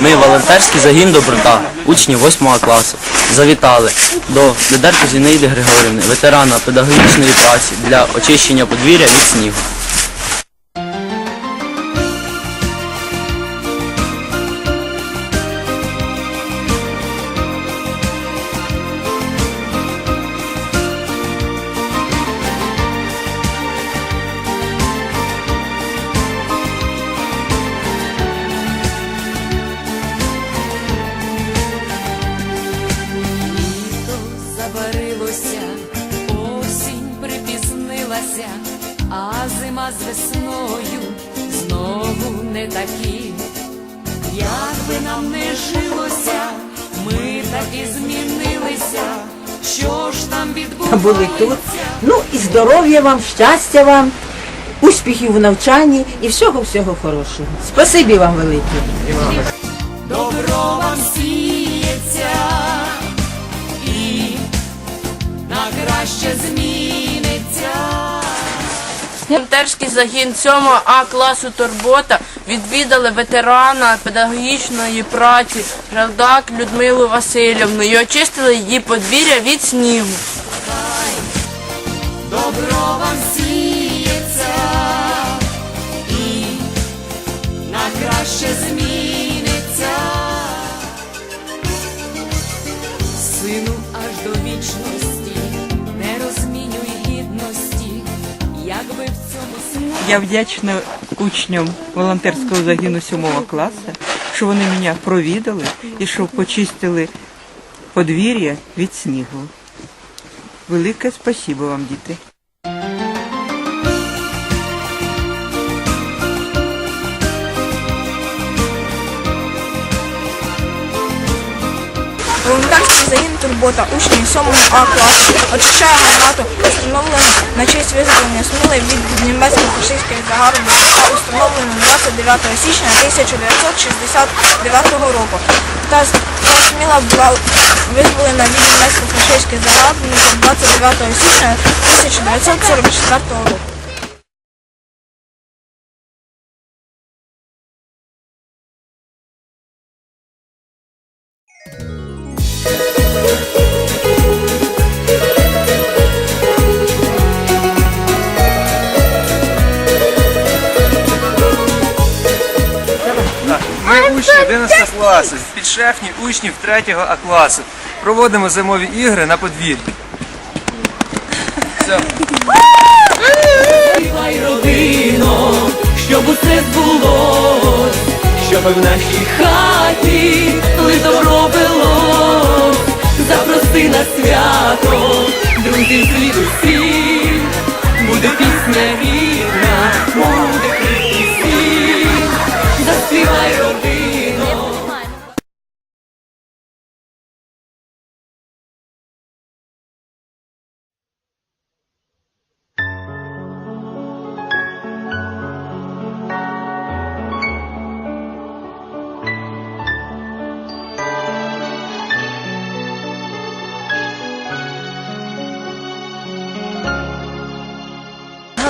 Ми волонтерський загін доброта, учні 8 класу. Завітали до Дедерки Зінаїди Григорівни, ветерана педагогічної праці для очищення подвір'я від снігу. Припізнилася, а зима з весною знову не такі. Як би нам не жилося, ми так і змінилися. Що ж там були тут. Ну і здоров'я вам, щастя вам, успіхів у навчанні і всього-всього хорошого. Спасибі вам велике. Добро вам сіється і на краще зміниться. Волонтерський загін 7 А класу Турбота відвідали ветерана педагогічної праці Радак Людмилу Васильівну і очистили її подвір'я від снігу. Добро вам сіється і на краще зміниться. Сину аж до вічності, Я вдячна учням волонтерського загину 7 класу, що вони мене провідали і що почистили подвір'я від снігу. Велике спасибо вам, діти. Волонтерський загін Турбота, учні 7 А класу, очищає гармату, установлену на честь визволення Сміли від німецько-фашистської загарбки та установлену 29 січня 1969 року. Та, Сміла була визволена від німецько-фашистської загарбника 29 січня 1944 року. 11 класу, підшефні учнів 3 А класу. Проводимо зимові ігри на подвір'ї. Співай, родино, щоб усе збулось, щоб в нашій хаті лиш добро велось. Запроси на свято,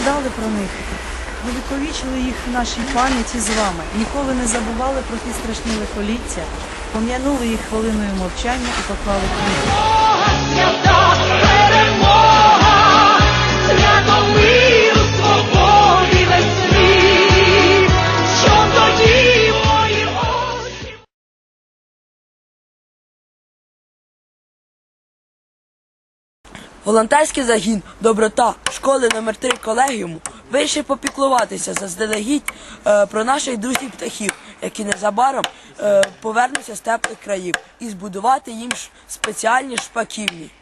Згадали про них, увіковічили їх в нашій пам'яті з вами. Ніколи не забували про ті страшні лихоліття, пом'янули їх хвилиною мовчання і поклали квіти. Волонтерський загін Доброта школи номер 3 колегіуму вирішив попіклуватися заздалегідь е, про наших друзів птахів, які незабаром е, повернуться з теплих країв, і збудувати їм спеціальні шпаківні.